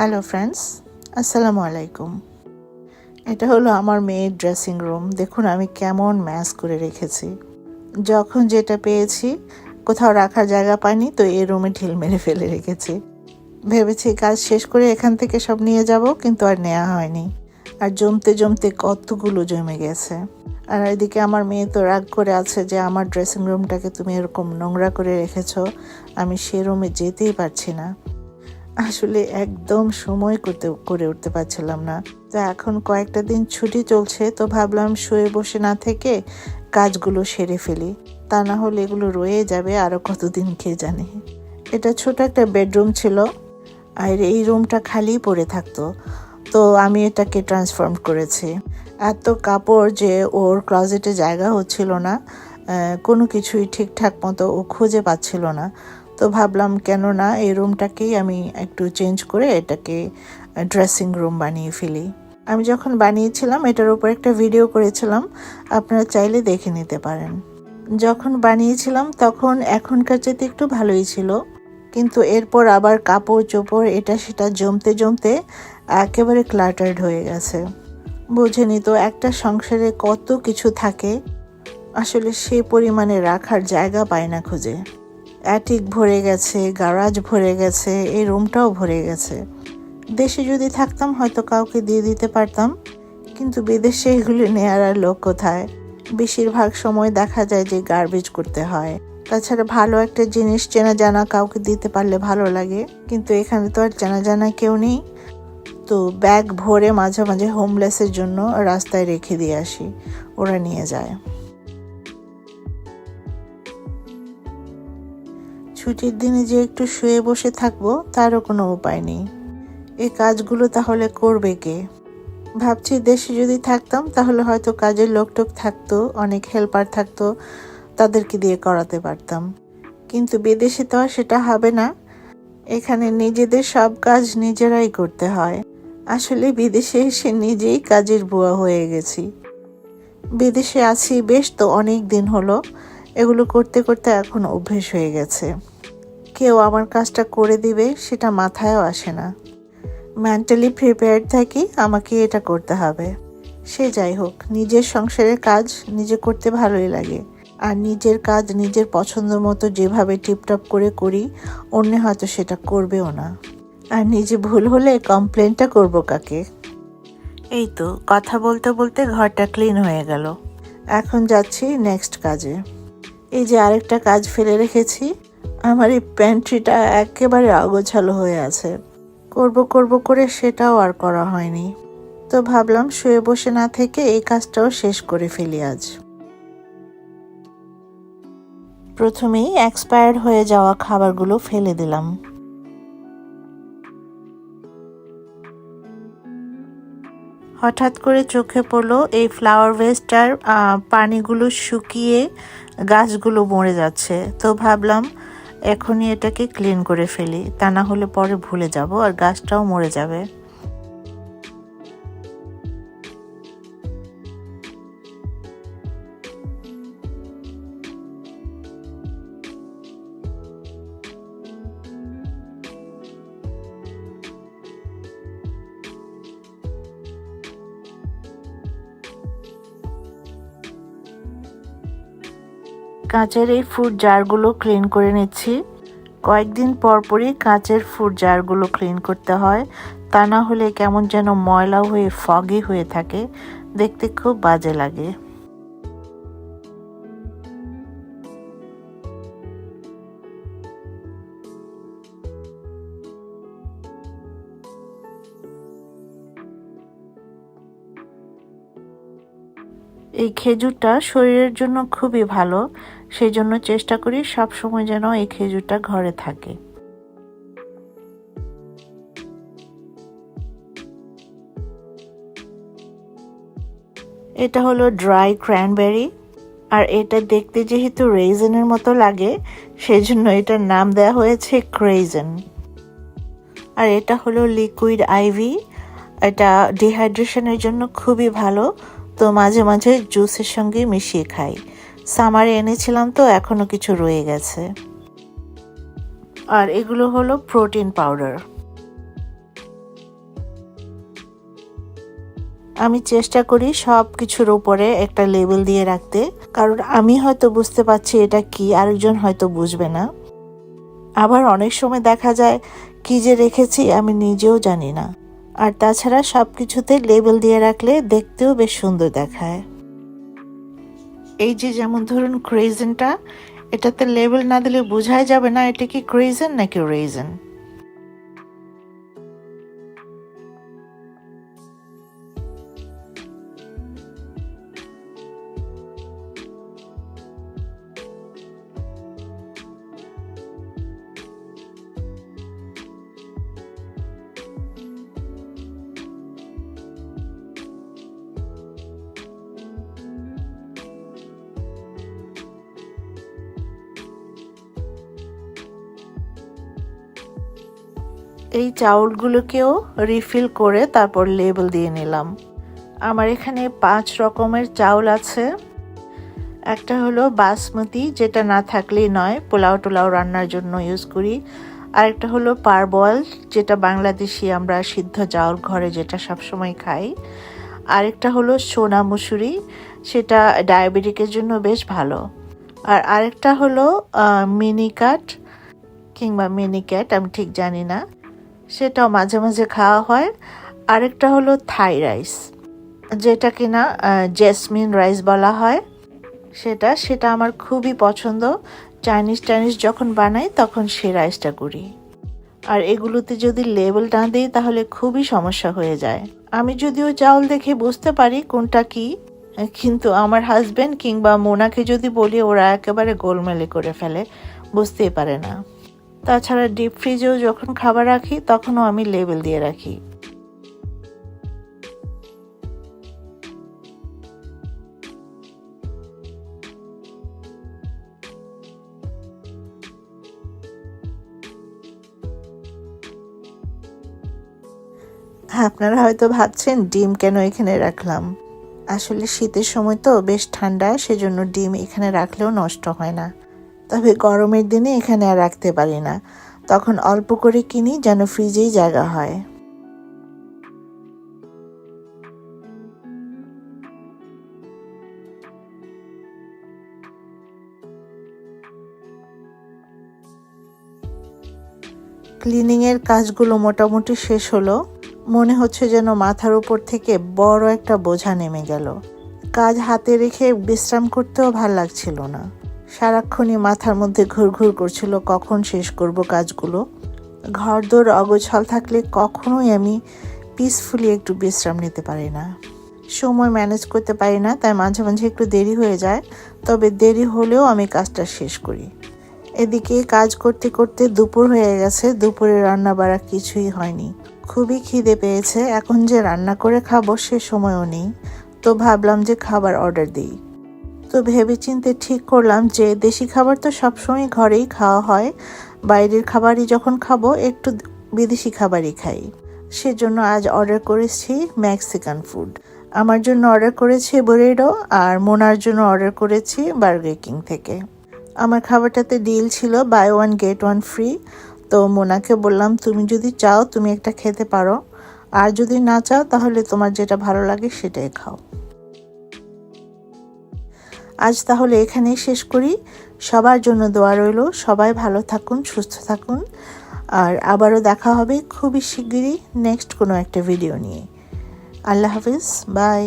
Hello friends আসসালামু আলাইকুম এটা হলো আমার মেয়ের ড্রেসিং রুম দেখুন, আমি কেমন ম্যাচ করে রেখেছি। যখন যেটা পেয়েছি, কোথাও রাখার জায়গা পাইনি, তো এই রুমে ঢিল মেরে ফেলে রেখেছি। ভেবেছি কাজ শেষ করে এখান থেকে সব নিয়ে যাব, কিন্তু আর নেওয়া হয়নি। আর জমতে জমতে কতগুলো জমে গেছে। আর এদিকে আমার মেয়ে তো রাগ করে আছে যে, আমার ড্রেসিং রুমটাকে তুমি এরকম নোংরা করে রেখেছো। আমি সে রুমে যেতেই পারছি না। আসলে একদম সময় করতে, করে উঠতে পারছিলাম না। তো এখন কয়েকটা দিন ছুটি চলছে, তো ভাবলাম শুয়ে বসে না থেকে কাজগুলো সেরে ফেলি। তা না হলে এগুলো রয়ে যাবে আরও কতদিন, কে জানে। এটা ছোট একটা বেডরুম ছিল, আর এই রুমটা খালি পড়ে থাকতো। তো আমি এটাকে ট্রান্সফর্ম করেছি। এত কাপড় যে ওর ক্লজেটে জায়গা হচ্ছিল না কোনো কিছুই ঠিকঠাক মতো ও খুঁজে পাচ্ছিল না। তো ভাবলাম, কেন না, এই রুমটাকেই আমি একটু চেঞ্জ করে এটাকে ড্রেসিং রুম বানিয়ে ফেলি। আমি যখন বানিয়েছিলাম, এটার উপর একটা ভিডিও করেছিলাম, আপনারা চাইলে দেখে নিতে পারেন। যখন বানিয়েছিলাম, তখন এখনকার চেয়ে একটু ভালোই ছিল। কিন্তু এরপর আবার কাপড় চোপড়, এটা সেটা জমতে জমতে একেবারে ক্লাটার্ড হয়ে গেছে। বোঝেনি তো, একটা সংসারে কত কিছু থাকে। আসলে সে পরিমাণে রাখার জায়গা পায় না খুঁজে। অ্যাটিক ভরে গেছে গারাজ ভরে গেছে, এই রুমটাও ভরে গেছে। দেশে যদি থাকতাম, হয়তো কাউকে দিয়ে দিতে পারতাম। কিন্তু বিদেশে এগুলি নেয়ার আর লোক কোথায়? বেশিরভাগ সময় দেখা যায় যে গার্বেজ করতে হয়। তাছাড়া ভালো একটা জিনিস চেনা জানা কাউকে দিতে পারলে ভালো লাগে। কিন্তু এখানে তো আর চেনা জানা কেউ নেই। তো ব্যাগ ভরে মাঝে মাঝে হোমলেসের জন্য রাস্তায় রেখে দিয়ে আসি। ওরা নিয়ে যায়। ছুটির দিনে যে একটু শুয়ে বসে থাকব, তারও কোনো উপায় নেই। এই কাজগুলো তাহলে করবে কে? ভাবছি দেশে যদি থাকতাম, তাহলে হয়তো কাজের লোকটোক থাকতো, অনেক হেল্পার থাকতো, তাদেরকে দিয়ে করাতে পারতাম। কিন্তু বিদেশে তো আর সেটা হবে না। এখানে নিজেদের সব কাজ নিজেরাই করতে হয়। আসলে বিদেশে এসে নিজেই কাজের বুয়া হয়ে গেছি। বিদেশে আছি বেশ তো অনেক দিন হলো। এগুলো করতে করতে এখন অভ্যেস হয়ে গেছে। কেউ আমার কাজটা করে দিবে, সেটা মাথায়ও আসে না। মেন্টালি প্রিপেয়ার্ড থাকি, আমাকে এটা করতে হবে। সে যাই হোক, নিজের সংসারের কাজ নিজে করতে ভালোই লাগে। আর নিজের কাজ নিজের পছন্দ মতো যেভাবে টিপটপ করে করি, অন্য হয়তো সেটা করবেও না। আর নিজে ভুল হলে কমপ্লেনটা করব কাকে? এই তো, কথা বলতে বলতে ঘরটা ক্লিন হয়ে গেল। এখন যাচ্ছি নেক্সট কাজে। এই যে আরেকটা কাজ ফেলে রেখেছি, আমার এই প্যান্ট্রিটা একেবারে অগোছালো হয়ে আছে। করব করব করে সেটাও আর করা হয়নি। তো ভাবলাম শুয়ে বসে না থেকে এই কাজটাও শেষ করে ফেলি আজ। প্রথমেই এক্সপায়ার্ড হয়ে যাওয়া খাবারগুলো ফেলে দিলাম। হঠাৎ করে চোখে পড়ল এই ফ্লাওয়ার ভেস্টার পানিগুলো শুকিয়ে গাছগুলো মরে যাচ্ছে। তো ভাবলাম, এখনই এটাকে ক্লিন করে ফেলি, তা না হলে পরে ভুলে যাব আর গাছটাও মরে যাবে। কাঁচের এই ফুড জারগুলো ক্লিন করে নিচ্ছি। কয়েকদিন পর পরই কাঁচের ফুড জারগুলো ক্লিন করতে হয়। তা না হলে কেমন যেন ময়লা হয়ে ফগি হয়ে থাকে। দেখতে খুব বাজে লাগে। এই খেজুরটা শরীরের জন্য খুবই ভালো। সেই জন্য চেষ্টা করি সব সময় যেন এই খেজুরটা ঘরে থাকে। এটা হলো ড্রাই ক্র্যানবেরি, আর এটা দেখতে যেহেতু রেইজেনের মতো লাগে সেই জন্য এটার নাম দেওয়া হয়েছে ক্রেইজেন। আর এটা হলো লিকুইড আইভি, এটা ডিহাইড্রেশনের জন্য খুবই ভালো, তো মাঝে মাঝে জুসের সঙ্গে মিশিয়ে খাই। সামারে এনেছিলাম তো এখনও কিছু রয়ে গেছে। আর এগুলো হলো প্রোটিন পাউডার। আমি চেষ্টা করি সব কিছুর উপরে একটা লেবেল দিয়ে রাখতে, কারণ আমি হয়তো বুঝতে পারছি এটা কি, আরেকজন হয়তো বুঝবে না। আবার অনেক সময় দেখা যায়, কি যে রেখেছি আমি নিজেও জানি না। আর তাছাড়া সব কিছুতে লেবেল দিয়ে রাখলে দেখতেও বেশ সুন্দর দেখায়। এই যে যেমন ধরুন ক্রেজেনটা এটাতে লেবেল না দিলে বোঝাই যাবে না, এটা কি ক্রেজেন নাকি রেজেন এই চাউলগুলোকেও রিফিল করে তারপর লেবেল দিয়ে নিলাম। আমার এখানে পাঁচ রকমের চাউল আছে। একটা হলো বাসমতি, যেটা না থাকলেই নয়, পোলাও টোলাও রান্নার জন্য ইউজ করি। আরেকটা হলো পারবয়েল, যেটা বাংলাদেশি আমরা সিদ্ধ চাউল ঘরে যেটা সবসময় খাই। আরেকটা হলো সোনা মুসুরি, সেটা ডায়াবেটিকের জন্য বেশ ভালো। আর আরেকটা হলো মিনিকাট কিংবা মিনিক্যাট আমি ঠিক জানি না। সেটাও মাঝে মাঝে খাওয়া হয়। আরেকটা হলো থাই রাইস যেটা কিনা জেসমিন রাইস বলা হয়। সেটা সেটা আমার খুবই পছন্দ। চাইনিজ টাইনিজ যখন বানাই, তখন সে রাইসটা করি। আর এগুলোতে যদি লেবেল না দিই, তাহলে খুবই সমস্যা হয়ে যায়। আমি যদিও চাউল দেখে বুঝতে পারি কোনটা কি, কিন্তু আমার হাজবেন্ড কিংবা মোনাকে যদি বলি, ওরা একেবারে গোলমেলে করে ফেলে, বুঝতেই পারে না। তাছাড়া ডিপ ফ্রিজেও যখন খাবার রাখি, তখনও আমি লেবেল দিয়ে রাখি। আপনারা হয়তো ভাবছেন, ডিম কেন এখানে রাখলাম? আসলে শীতের সময় তো বেশ ঠান্ডা, সেজন্য ডিম এখানে রাখলেও নষ্ট হয় না। তবে গরমের দিনে এখানে আর রাখতে পারি না। তখন অল্প করে কিনি যেন ফ্রিজেই জায়গা হয়। ক্লিনিংয়ের কাজগুলো মোটামুটি শেষ হলো। মনে হচ্ছে যেন মাথার উপর থেকে বড় একটা বোঝা নেমে গেল। কাজ হাতে রেখে বিশ্রাম করতেও ভালো লাগছিল না। সারাক্ষণই মাথার মধ্যে ঘুরঘুর করছিল, কখন শেষ করব কাজগুলো? ঘরদোর অগোছাল থাকলে কখনোই আমি পিসফুলি একটু বিশ্রাম নিতে পারি না। সময় ম্যানেজ করতে পারি না, তাই মাঝে মাঝে একটু দেরি হয়ে যায়, তবে দেরি হলেও আমি কাজটা শেষ করি। এদিকে কাজ করতে করতে দুপুর হয়ে গেছে, দুপুরে রান্না বাড়া কিছুই হয়নি। খুবই খিদে পেয়েছে, এখন যে রান্না করে খাব সে সময়ও নেই। তো ভাবলাম যে খাবার অর্ডার দিই। তো ভেবে চিনতে ঠিক করলাম যে দেশি খাবার তো সবসময় ঘরেই খাওয়া হয়। বাইরের খাবারই যখন খাব, একটু বিদেশি খাবারই খাই। সেজন্য আজ অর্ডার করেছি মেক্সিকান ফুড। আমার জন্য অর্ডার করেছি বোরেডো আর মোনার জন্য অর্ডার করেছি বার্গার কিং থেকে। আমার খাবারটাতে ডিল ছিল buy one get one free. তো মোনাকে বললাম, তুমি যদি চাও, তুমি একটা খেতে পারো। আর যদি না চাও, তাহলে তোমার যেটা ভালো লাগে সেটাই খাও। আজ তাহলে এখানেই শেষ করি। সবার জন্য দোয়া রইল। সবাই ভালো থাকুন, সুস্থ থাকুন। আর আবারও দেখা হবে খুবই শিগগিরই নেক্সট কোনো একটা ভিডিও নিয়ে। আল্লাহ হাফিজ। বাই